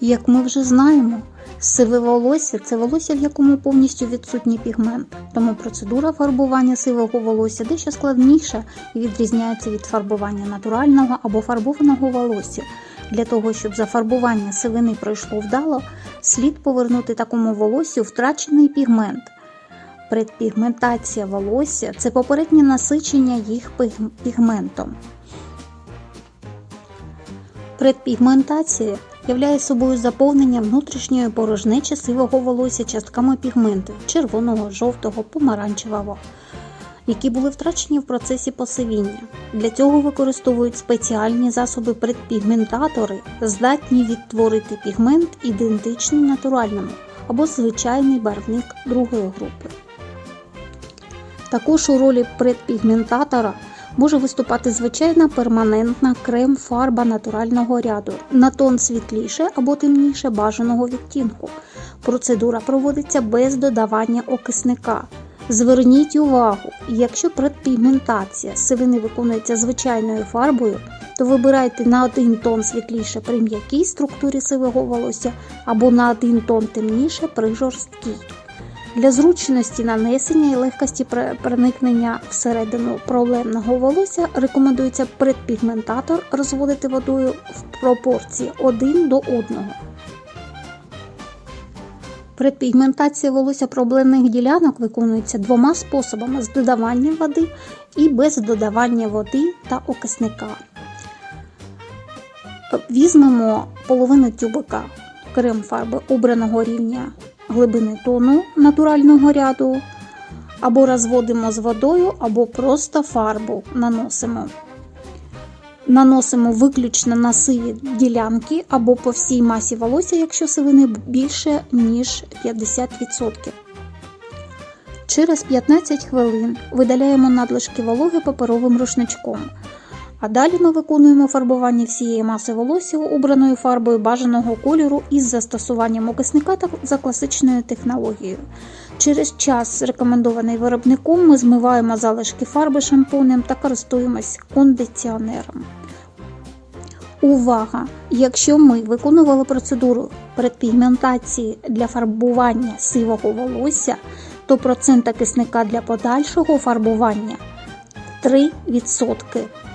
Як ми вже знаємо, сиве волосся це волосся, в якому повністю відсутній пігмент, тому процедура фарбування сивого волосся дещо складніша і відрізняється від фарбування натурального або фарбованого волосся. Для того, щоб зафарбування сивини пройшло вдало, слід повернути такому волоссю втрачений пігмент. Предпігментація волосся це попереднє насичення їх пігментом. Предпігментація являє собою заповнення внутрішньої порожнечі сивого волосся частками пігменту червоного, жовтого, помаранчевого, які були втрачені в процесі посивіння. Для цього використовують спеціальні засоби предпігментатори, здатні відтворити пігмент ідентичний натуральному або звичайний барвник другої групи. Також у ролі предпігментатора може виступати звичайна перманентна крем-фарба натурального ряду на тон світліше або темніше бажаного відтінку. Процедура проводиться без додавання окисника. Зверніть увагу, якщо предпігментація сивини виконується звичайною фарбою, то вибирайте на один тон світліше при м'якій структурі сивого волосся або на один тон темніше при жорсткій. Для зручності нанесення і легкості проникнення всередину проблемного волосся рекомендується предпігментатор розводити водою в пропорції 1 до 1. Предпігментація волосся проблемних ділянок виконується двома способами з додаванням води і без додавання води та окисника. Візьмемо половину тюбика крем фарби обраного рівня глибини тону натурального ряду, або розводимо з водою, або просто фарбу наносимо. Наносимо виключно на сиві ділянки або по всій масі волосся, якщо сивини більше ніж 50%. Через 15 хвилин видаляємо надлишки вологи паперовим рушничком. А далі ми виконуємо фарбування всієї маси волосся обраною фарбою бажаного кольору із застосуванням окисника та за класичною технологією. Через час, рекомендований виробником, ми змиваємо залишки фарби шампунем та користуємось кондиціонером. Увага! Якщо ми виконували процедуру предпігментації для фарбування сивого волосся, то процент окисника для подальшого фарбування 3%.